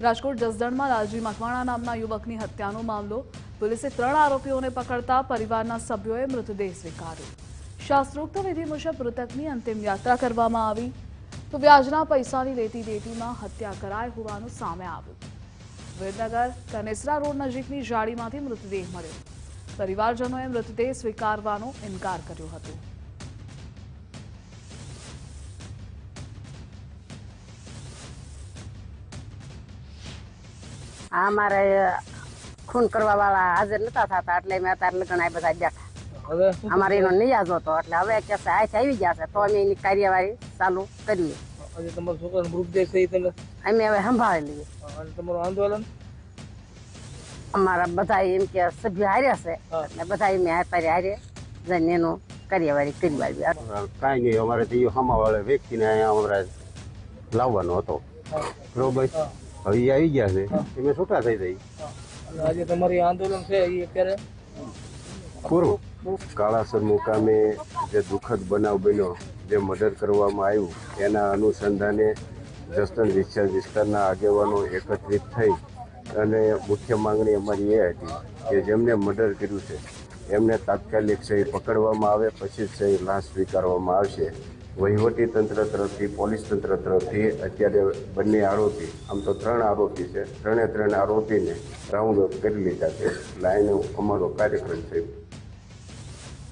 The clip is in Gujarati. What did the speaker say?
રાજકોટ જસદણમાં લાલજી મકવાણા નામના યુવકની હત્યાનો મામલો. પોલીસે ત્રણ આરોપીઓને પકડતા પરિવારના સભ્યોએ મૃતદેહ સ્વીકાર્યો. શાસ્ત્રોક્ત વિધિ મુજબ મૃતકની અંતિમ યાત્રા કરવામાં આવી. તો વ્યાજના પૈસાની લેતી દેતીમાં હત્યા કરાઈ હોવાનું સામે આવ્યું. વિરનગર, કનેસરા રોડ નજીકની જાળીમાંથી મૃતદેહ મળ્યો. પરિવારજનોએ મૃતદેહ સ્વીકારવાનો ઇનકાર કર્યો હતો. આ મારે ખૂન કરવા વાળા હાજર નતા થતા એટલે મેં અત્યારે લગ્ન આ બધા બેઠા અમારે એનો નિયાજ હતો એટલે હવે કે આજ આવી ગયા છે તો અમે એની કાર્યવાહી ચાલુ કરીએ. અમે હવે સંભાળી લઈએ. અને તમારું આંદોલન? અમારા બધા એમ કે સભ્ય હાર્યા છે એટલે બધા એમ હારે હારે જઈને એનો કાર્યવાહી કરી આવી કાંઈ નહીં અમારે તો એ હમાવાળા વ્યક્તિને અહીંયા અમારે લાવવાનો હતો. બરોબર? હવે એ આવી ગયા છે. એમાં છૂટા થઈ જાય? આજે તમારી આંદોલન છે એ અત્યારે? પૂરું. કાળાસર મુકામે જે દુઃખદ બનાવ બન્યો જે મર્ડર કરવામાં આવ્યું એના અનુસંધાને જસદણ વિસ્તાર વિસ્તારના આગેવાનો એકત્રિત થઈ અને મુખ્ય માંગણી અમારી એ હતી કે જેમને મર્ડર કર્યું છે એમને તાત્કાલિક સહી પકડવામાં આવે પછી જ સહી લાશ સ્વીકારવામાં આવશે. વહીવટી તંત્ર તરફથી, પોલીસ તંત્ર તરફથી અત્યારે બંને આરોપી, આમ તો ત્રણ આરોપી છે, ત્રણે ત્રણ આરોપીને રાઉન્ડ અપ કરી લીધા છે. લાઈન અમારો કાર્યક્રમ છે.